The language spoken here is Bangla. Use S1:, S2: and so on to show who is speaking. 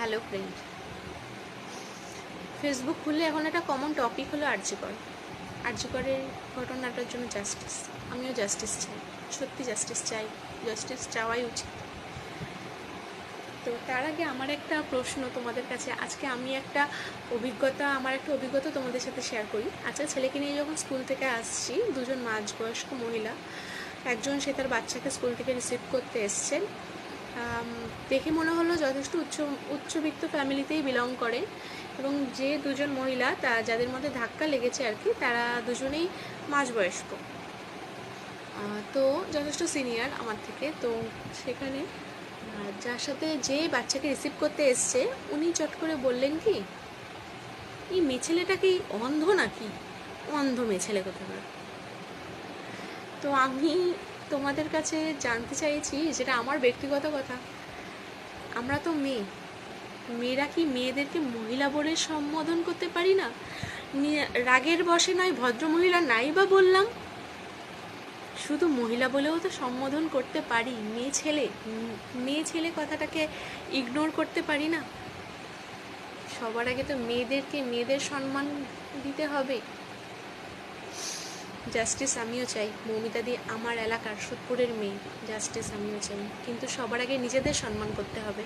S1: হ্যালো ফ্রেন্ড ফেসবুক খুললে এখন একটা কমন টপিক হলো আর্যিকর। আর্যিকরের ঘটনাটার জন্য জাস্টিস আমিও জাস্টিস চাই। সত্যি জাস্টিস চাই। জাস্টিস চাওয়াই উচিত। তো তার আগে আমার একটা প্রশ্ন তোমাদের কাছে। আজকে আমি একটা অভিজ্ঞতা, আমার একটা অভিজ্ঞতা তোমাদের সাথে শেয়ার করি। আচ্ছা ছেলেকে নিয়ে যখন স্কুল থেকে আসছি, দুজন মাঝবয়স্ক মহিলা। একজন সে তার বাচ্চাকে স্কুল থেকে রিসিভ করতে এসছেন। দেখে মনে হলো যথেষ্ট উচ্চ, উচ্চবিত্ত ফ্যামিলিতেই বিলং করে। এবং যে দুজন মহিলা তা, যাদের মধ্যে ধাক্কা লেগেছে আর কি, তারা দুজনেই মাঝবয়স্ক। তো যথেষ্ট সিনিয়র আমার থেকে। তো সেখানে যার সাথে যে বাচ্চাকে রিসিভ করতে এসছে, উনি চট করে বললেন কি, এই মেয়ে ছেলেটা কি অন্ধ নাকি? অন্ধ মেছেলে ছেলে কোথাকার তো আমি তোমাদের কাছে জানতে চাইছি যেটা আমার ব্যক্তিগত কথা। আমরা তো মেয়ে। মেয়েরা কি মেয়েদেরকে মহিলা বলে সম্বোধন করতে পারি না? রাগের বসে নয় ভদ্র মহিলা নাই বা বললাম। শুধু মহিলা বলেও তো সম্বোধন করতে পারি, মেয়ে ছেলে মেয়ে ছেলে কথাটাকে ইগনোর করতে পারি না। সবার আগে তো মেয়েদেরকে মেয়েদের সম্মান দিতে হবে। জাস্টিস আমিও চাই। মৌমিতা দি, আমার এলাকার সোদপুরের মেয়ে। জাস্টিস আমিও চাই। কিন্তু সবার আগে নিজেদের সম্মান করতে হবে।